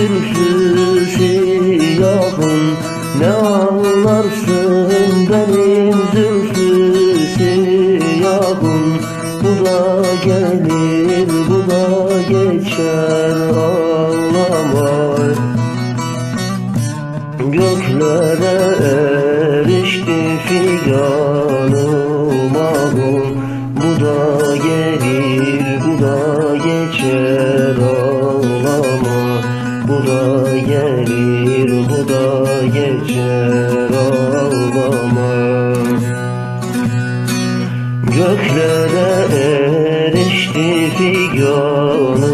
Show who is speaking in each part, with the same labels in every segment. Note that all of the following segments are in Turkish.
Speaker 1: zülfü siyahım Ne ağlarsın benim zülfü siyahım? Bu da gelir bu da geçer ağlama Göklere erişti figanım ağım Bu da gelir bu da geçer geçer ağlama Göklere erişti figanım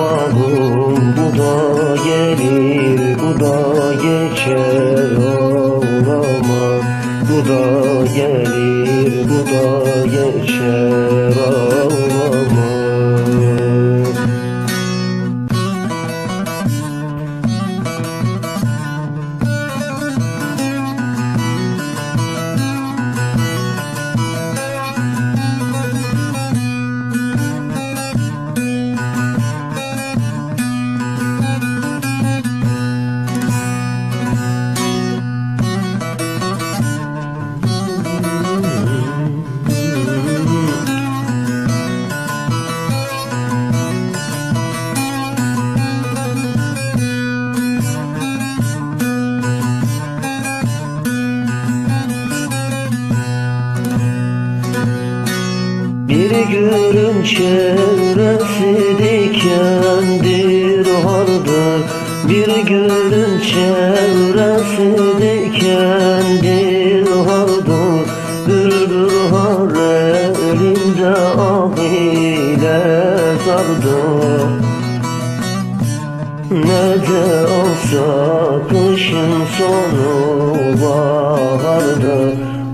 Speaker 1: ahım Bu da gelir bu da geçer ağlama Bu da gelir bu da geçer ağlama Gülün çevresi dikendir hardır Bir gülün çevresi dikendir hardır Bülbül har elinde ah ile sardır ne de olsa kışın sonu baharda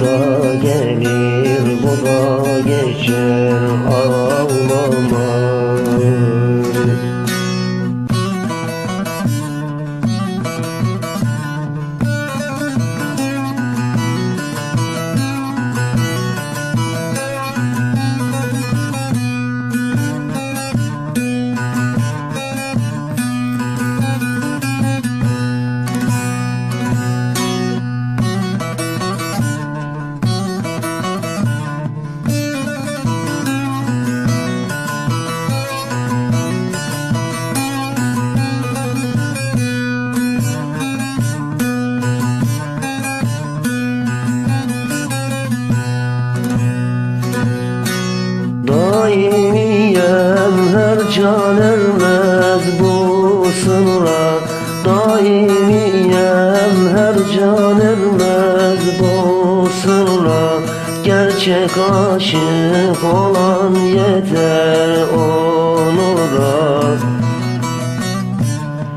Speaker 1: Bu da gelir bu da geçer. Ağlama Daimiyem her can ermez bu sınıra. Daimiyem her can ermez bu sınıra. Gerçek aşık olan yeter onura